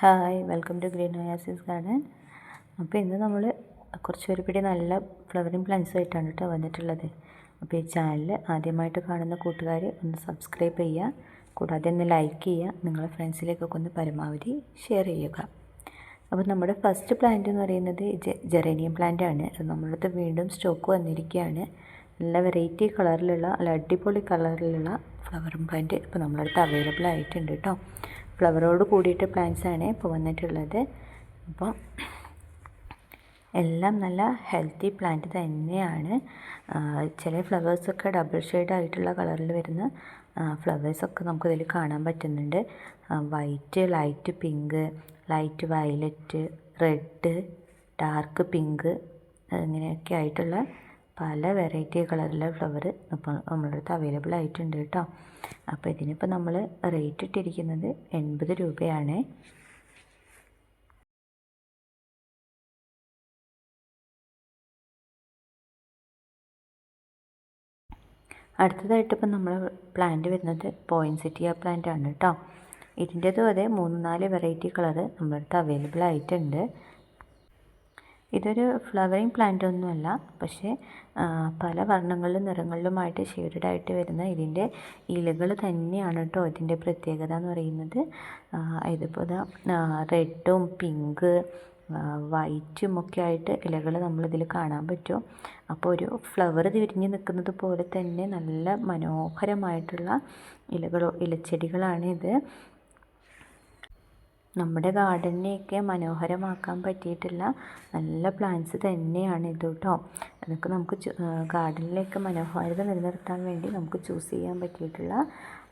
Hi welcome to Green Oasis Garden അപ്പോൾ ഇന്ന് നമ്മൾ കുറച്ച് ഒരു പിടി നല്ല ഫ്ലവറിങ് പ്ലാന്റ്സ് ആയിട്ടാണ് കേട്ടോ വന്നിട്ടുള്ളത്. അപ്പോൾ ഈ ചാനൽ ആദ്യമായിട്ട് കാണുന്ന കൂട്ടുകാർ ഒന്ന് സബ്സ്ക്രൈബ് ചെയ്യുക. കൂടാതെ ഒന്ന് ലൈക്ക് ചെയ്യുക. നിങ്ങളെ ഫ്രണ്ട്സിലേക്കൊക്കെ ഒന്ന് പരമാവധി ഷെയർ ചെയ്യുക. അപ്പോൾ നമ്മുടെ ഫസ്റ്റ് പ്ലാന്റ് എന്ന് പറയുന്നത് ജെറേനിയം പ്ലാന്റ് ആണ്. അത് നമ്മളടുത്ത് വീണ്ടും സ്റ്റോക്ക് വന്നിരിക്കുകയാണ്. നല്ല വെറൈറ്റി കളറിലുള്ള നല്ല അടിപൊളി കളറിലുള്ള ഫ്ലവറും പ്ലാന്റ് ഇപ്പോൾ നമ്മളടുത്ത് അവൈലബിൾ ആയിട്ടുണ്ട് കേട്ടോ ഫ്ലവറോട് കൂടിയിട്ട് പ്ലാന്റ്സ് ആണ് ഇപ്പോൾ വന്നിട്ടുള്ളത്. അപ്പോൾ എല്ലാം നല്ല ഹെൽത്തി പ്ലാന്റ് തന്നെയാണ്. ചില ഫ്ലവേഴ്സൊക്കെ ഡബിൾ ഷെയ്ഡ് ആയിട്ടുള്ള കളറിൽ വരുന്ന ഫ്ലവേഴ്സൊക്കെ നമുക്കിതിൽ കാണാൻ പറ്റുന്നുണ്ട്. White light pink light violet red dark pink അങ്ങനെയൊക്കെ ആയിട്ടുള്ള പല വെറൈറ്റി കളറിലെ ഫ്ലവർ ഇപ്പോൾ നമ്മളുടെ അടുത്ത് അവൈലബിൾ ആയിട്ടുണ്ട് കേട്ടോ. അപ്പോൾ ഇതിനിപ്പോൾ നമ്മൾ റേറ്റ് ഇട്ടിരിക്കുന്നത് എൺപത് രൂപയാണ്. അടുത്തതായിട്ട് ഇപ്പം നമ്മൾ പ്ലാന്റ് വരുന്നത് പോയിൻസിറ്റിയ പ്ലാന്റ് ആണ് കേട്ടോ. ഇതിന്റെതും അതെ മൂന്ന് നാല് വെറൈറ്റി കളർ നമ്മുടെ അവൈലബിൾ ആയിട്ടുണ്ട്. ഇതൊരു ഫ്ലവറിങ് പ്ലാന്റ് ഒന്നുമല്ല. പക്ഷേ പല വർണങ്ങളിലും നിറങ്ങളിലുമായിട്ട് ഷെയ്ഡഡ് ആയിട്ട് വരുന്ന ഇതിന്റെ ഇലകൾ തന്നെയാണ് കേട്ടോ ഇതിന്റെ പ്രത്യേകത എന്ന് പറയുന്നത്. ഇതിപ്പോൾ റെഡും പിങ്ക് വൈറ്റും ഒക്കെ ആയിട്ട് ഇലകൾ നമ്മളിതിൽ കാണാൻ പറ്റും. അപ്പോൾ ഒരു ഫ്ലവർ തിരിഞ്ഞ് നിൽക്കുന്നത് പോലെ തന്നെ നല്ല മനോഹരമായിട്ടുള്ള ഇലകളോ ഇലച്ചെടികളാണ് ഇത് നമ്മുടെ ഗാർഡനെയൊക്കെ മനോഹരമാക്കാൻ പറ്റിയിട്ടുള്ള നല്ല പ്ലാന്റ്സ് തന്നെയാണ് ഇത് കേട്ടോ അതൊക്കെ നമുക്ക് ഗാർഡനിലേക്ക് മനോഹാരിത നിലനിർത്താൻ വേണ്ടി നമുക്ക് ചൂസ് ചെയ്യാൻ പറ്റിയിട്ടുള്ള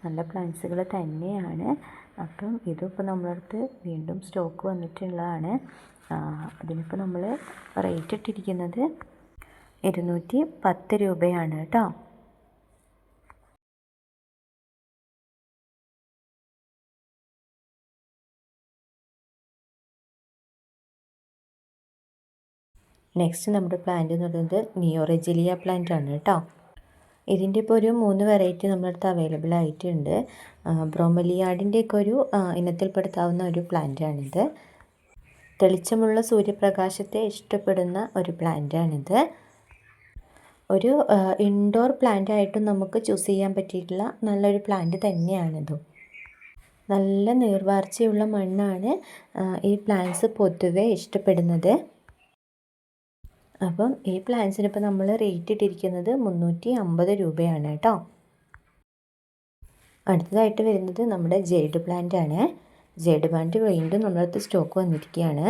നല്ല പ്ലാന്റ്സുകൾ തന്നെയാണ്. അപ്പം ഇതിപ്പോൾ നമ്മളടുത്ത് വീണ്ടും സ്റ്റോക്ക് വന്നിട്ടുള്ളതാണ്. അതിനിപ്പോൾ നമ്മൾ റേറ്റ് ഇട്ടിരിക്കുന്നത് ഇരുന്നൂറ്റി പത്ത് രൂപയാണ് കേട്ടോ നെക്സ്റ്റ് നമ്മുടെ പ്ലാന്റ് എന്ന് പറയുന്നത് നിയോറെജിലിയ പ്ലാന്റ് ആണ് കേട്ടോ. ഇതിന്റെ ഇപ്പോൾ ഒരു മൂന്ന് വെറൈറ്റി നമ്മുടെ അടുത്ത് അവൈലബിൾ ആയിട്ടുണ്ട്. ബ്രോമലിയാടിന്റെ ഒക്കെ ഒരു ഇനത്തിൽപ്പെടുത്താവുന്ന ഒരു പ്ലാന്റാണിത് തെളിച്ചമുള്ള സൂര്യപ്രകാശത്തെ ഇഷ്ടപ്പെടുന്ന ഒരു പ്ലാന്റാണിത് ഒരു ഇൻഡോർ പ്ലാന്റ് ആയിട്ടും നമുക്ക് ചൂസ് ചെയ്യാൻ പറ്റിയിട്ടുള്ള നല്ലൊരു പ്ലാന്റ് തന്നെയാണിത്. നല്ല നീർവാർച്ചയുള്ള മണ്ണാണ് ഈ പ്ലാന്റ്സ് പൊതുവെ ഇഷ്ടപ്പെടുന്നത്. അപ്പം ഈ പ്ലാൻസിന് ഇപ്പോൾ നമ്മൾ റേറ്റ് ഇട്ടിരിക്കുന്നത് മുന്നൂറ്റി അമ്പത് രൂപയാണ് കേട്ടോ. അടുത്തതായിട്ട് വരുന്നത് നമ്മുടെ ജെയ്ഡ് പ്ലാന്റ് ആണ്. ജെയ്ഡ് പ്ലാന്റ് വീണ്ടും നമ്മളടുത്ത് സ്റ്റോക്ക് വന്നിരിക്കുകയാണ്.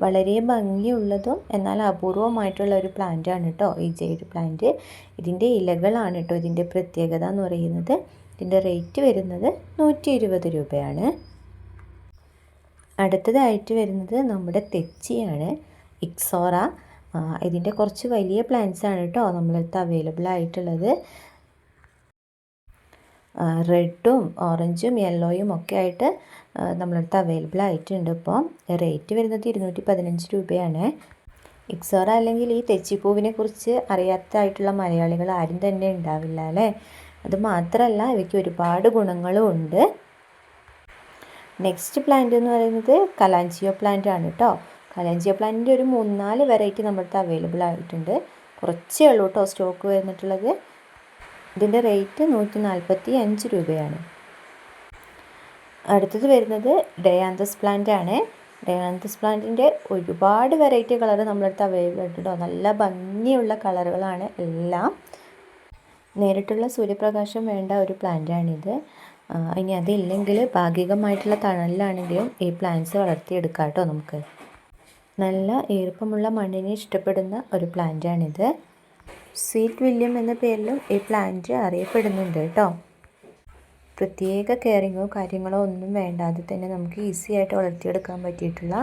വളരെ ഭംഗിയുള്ളതും എന്നാൽ അപൂർവമായിട്ടുള്ള ഒരു പ്ലാന്റ് ആണ് കേട്ടോ ഈ ജെയ്ഡ് പ്ലാന്റ് ഇതിന്റെ ഇലകളാണ് കേട്ടോ ഇതിന്റെ പ്രത്യേകത എന്ന് പറയുന്നത്. ഇതിന്റെ റേറ്റ് വരുന്നത് നൂറ്റി ഇരുപത് രൂപയാണ്. അടുത്തതായിട്ട് വരുന്നത് നമ്മുടെ തെച്ചിയാണ്. ഇക്സോറ. ഇതിന്റെ കുറച്ച് വലിയ പ്ലാന്റ്സ് ആണ് കേട്ടോ നമ്മളടുത്ത് അവൈലബിൾ ആയിട്ടുള്ളത്. റെഡും ഓറഞ്ചും യെല്ലോയും ഒക്കെ ആയിട്ട് നമ്മളടുത്ത് അവൈലബിൾ ആയിട്ടുണ്ട് ഇപ്പോൾ റേറ്റ് വരുന്നത് ഇരുന്നൂറ്റി പതിനഞ്ച് രൂപയാണ്. ഇക്സോറ അല്ലെങ്കിൽ ഈ തെച്ചിപ്പൂവിനെ കുറിച്ച് അറിയാത്തതായിട്ടുള്ള മലയാളികൾ ആരും തന്നെ ഉണ്ടാവില്ല അല്ലേ? അത് മാത്രമല്ല ഇവയ്ക്ക് ഒരുപാട് ഗുണങ്ങളും ഉണ്ട്. നെക്സ്റ്റ് പ്ലാന്റ് എന്ന് പറയുന്നത് കലാഞ്ചിയോ പ്ലാന്റ് ആണ് കേട്ടോ. കലാഞ്ചിയ പ്ലാന്റിന്റെ ഒരു മൂന്നാൽ വെറൈറ്റി നമ്മുടെ അവൈലബിൾ ആയിട്ടുണ്ട്. കുറച്ചേ ഉള്ളൂ കേട്ടോ സ്റ്റോക്ക് വന്നിട്ടുള്ളത് ഇതിന്റെ റേറ്റ് നൂറ്റി നാൽപ്പത്തി അഞ്ച് രൂപയാണ്. അടുത്തത് വരുന്നത് ഡയാന്തസ് പ്ലാന്റ് ആണ്. ഡയാന്തസ് പ്ലാന്റിന്റെ ഒരുപാട് വെറൈറ്റി കളർ നമ്മളടുത്ത് അവൈലബിൾ ആയിട്ടുണ്ടോ നല്ല ഭംഗിയുള്ള കളറുകളാണ് എല്ലാം. നേരിട്ടുള്ള സൂര്യപ്രകാശം വേണ്ട ഒരു പ്ലാന്റാണിത് ഇനി അതില്ലെങ്കിൽ ഭാഗികമായിട്ടുള്ള തണലിലാണെങ്കിലും ഈ പ്ലാന്റ്സ് വളർത്തിയെടുക്കാം കേട്ടോ നമുക്ക്. നല്ല ഈർപ്പമുള്ള മണ്ണിനെ ഇഷ്ടപ്പെടുന്ന ഒരു പ്ലാന്റാണിത്. സ്വീറ്റ് വില്യം എന്ന പേരിലും ഈ പ്ലാന്റ് അറിയപ്പെടുന്നുണ്ട് കേട്ടോ. പ്രത്യേക കെയറിങ്ങോ കാര്യങ്ങളോ ഒന്നും വേണ്ടാതെ തന്നെ നമുക്ക് ഈസി ആയിട്ട് വളർത്തിയെടുക്കാൻ പറ്റിയിട്ടുള്ള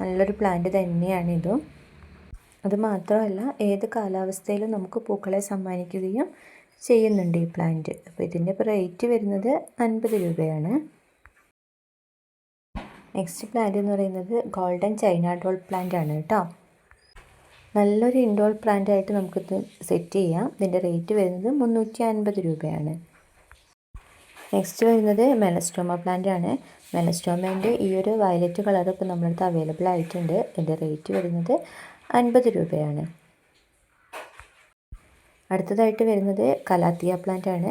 നല്ലൊരു പ്ലാന്റ് തന്നെയാണിതും അത് മാത്രമല്ല ഏത് കാലാവസ്ഥയിലും നമുക്ക് പൂക്കളെ സമ്മാനിക്കുകയും ചെയ്യുന്നുണ്ട് ഈ പ്ലാന്റ്. അപ്പോൾ ഇതിന്റെ റേറ്റ് വരുന്നത് അൻപത് രൂപയാണ്. നെക്സ്റ്റ് പ്ലാന്റ് എന്ന് പറയുന്നത് ഗോൾഡൻ ചൈന ഡോൾ പ്ലാന്റ് ആണ് കേട്ടോ. നല്ലൊരു ഇൻഡോൾ പ്ലാന്റ് ആയിട്ട് നമുക്കിത് സെറ്റ് ചെയ്യാം. ഇതിന്റെ റേറ്റ് വരുന്നത് മുന്നൂറ്റി അൻപത് രൂപയാണ്. നെക്സ്റ്റ് വരുന്നത് മെലസ്റ്റോമ പ്ലാന്റ് ആണ്. മെലസ്റ്റോമേന്റെ ഈ ഒരു വയലറ്റ് കളർ ഇപ്പോൾ നമ്മളടുത്ത് അവൈലബിൾ ആയിട്ടുണ്ട്. ഇതിന്റെ റേറ്റ് വരുന്നത് അൻപത് രൂപയാണ്. അടുത്തതായിട്ട് വരുന്നത് കലാത്തിയ പ്ലാന്റ് ആണ്.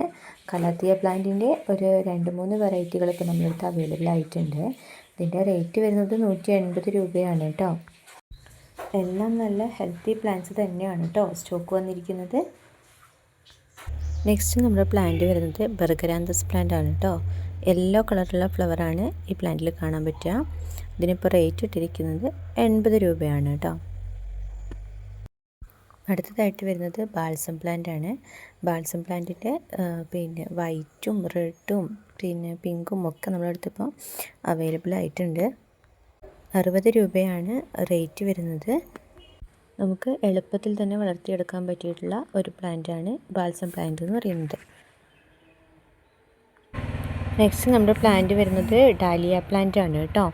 കലാത്തിയ പ്ലാന്റിന്റെ ഒരു രണ്ട് മൂന്ന് വെറൈറ്റികൾ ഇപ്പോൾ നമ്മളടുത്ത് അവൈലബിൾ ആയിട്ടുണ്ട്. ഇതിന്റെ റേറ്റ് വരുന്നത് നൂറ്റി എൺപത് രൂപയാണ് കേട്ടോ. എല്ലാം നല്ല ഹെൽത്തി പ്ലാന്റ്സ് തന്നെയാണ് കേട്ടോ സ്റ്റോക്ക് വന്നിരിക്കുന്നത്. നെക്സ്റ്റ് നമ്മുടെ പ്ലാന്റ് വരുന്നത് ബർഗരാന്തസ് പ്ലാന്റ് ആണ് കേട്ടോ. യെല്ലോ കളറുള്ള ഫ്ലവറാണ് ഈ പ്ലാന്റിൽ കാണാൻ പറ്റുക. ഇതിനിപ്പോൾ റേറ്റ് ഇട്ടിരിക്കുന്നത് എൺപത് രൂപയാണ് കേട്ടോ. അടുത്തതായിട്ട് വരുന്നത് ബാൽസം പ്ലാന്റ് ആണ്. ബാൽസം പ്ലാന്റിന്റെ പിന്നെ വൈറ്റും റെഡും പിന്നെ പിങ്കും ഒക്കെ നമ്മളെടുത്തിപ്പോൾ അവൈലബിൾ ആയിട്ടുണ്ട്. അറുപത് രൂപയാണ് റേറ്റ് വരുന്നത്. നമുക്ക് എളുപ്പത്തിൽ തന്നെ വളർത്തിയെടുക്കാൻ പറ്റിയിട്ടുള്ള ഒരു പ്ലാന്റാണ് ബാൽസം പ്ലാന്റ് എന്ന് പറയുന്നത്. നെക്സ്റ്റ് നമ്മുടെ പ്ലാന്റ് വരുന്നത് ഡാലിയ പ്ലാന്റ് ആണ് കേട്ടോ.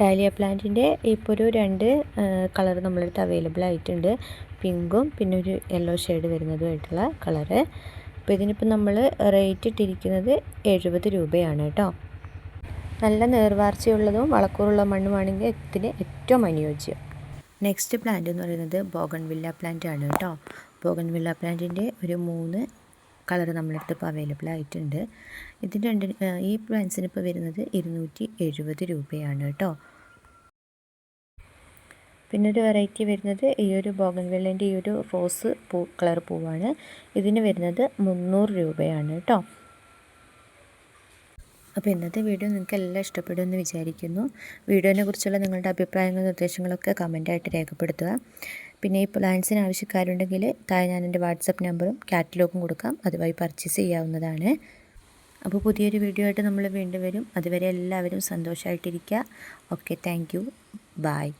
ഡാലിയ പ്ലാന്റിന്റെ ഇപ്പോൾ ഒരു രണ്ട് കളർ നമ്മളടുത്ത് അവൈലബിൾ ആയിട്ടുണ്ട്. പിങ്കും പിന്നെ ഒരു യെല്ലോ ഷെയ്ഡ് വരുന്നതുമായിട്ടുള്ള കളറ് അപ്പോൾ ഇതിനിപ്പോൾ നമ്മൾ റേറ്റ് ഇട്ടിരിക്കുന്നത് എഴുപത് രൂപയാണ് കേട്ടോ. നല്ല നേർവാർച്ചയുള്ളതും വളക്കൂറുള്ള മണ്ണുമാണെങ്കിൽ ഇതിന് ഏറ്റവും അനുയോജ്യം. നെക്സ്റ്റ് പ്ലാന്റ് എന്ന് പറയുന്നത് ബോഗൺവില്ല പ്ലാന്റ് ആണ് കേട്ടോ. ബോഗൺവില്ല പ്ലാന്റിന്റെ ഒരു മൂന്ന് കളർ നമ്മളടുത്ത് ഇപ്പോൾ അവൈലബിൾ ആയിട്ടുണ്ട്. ഇതിന്റെ രണ്ട് ഈ പ്ലാന്റ്സിന് ഇപ്പോൾ വരുന്നത് ഇരുന്നൂറ്റി എഴുപത് രൂപയാണ് കേട്ടോ. പിന്നെ ഒരു വെറൈറ്റി വരുന്നത് ഈ ഒരു ബോഗൺവില്ലേന്റെ ഈ ഒരു റോസ് പൂ കളർ പൂവാണ്. ഇതിന് വരുന്നത് മുന്നൂറ് രൂപയാണ് കേട്ടോ അപ്പോൾ ഇന്നത്തെ വീഡിയോ നിങ്ങൾക്ക് എല്ലാം ഇഷ്ടപ്പെടുമെന്ന് വിചാരിക്കുന്നു. വീഡിയോനെ കുറിച്ചുള്ള നിങ്ങളുടെ അഭിപ്രായങ്ങളും നിർദ്ദേശങ്ങളൊക്കെ കമന്റായിട്ട് രേഖപ്പെടുത്തുക. പിന്നെ ഈ പ്ലാൻസിന് ആവശ്യക്കാരുണ്ടെങ്കിൽ താഴെ ഞാൻ എന്റെ വാട്സപ്പ് നമ്പറും കാറ്റലോഗും കൊടുക്കാം. അതുവഴി പർച്ചേസ് ചെയ്യാവുന്നതാണ്. അപ്പോൾ പുതിയൊരു വീഡിയോ ആയിട്ട് നമ്മൾ വീണ്ടും വരും. അതുവരെ എല്ലാവരും സന്തോഷമായിട്ടിരിക്കുക ഓക്കെ താങ്ക് യു ബായ്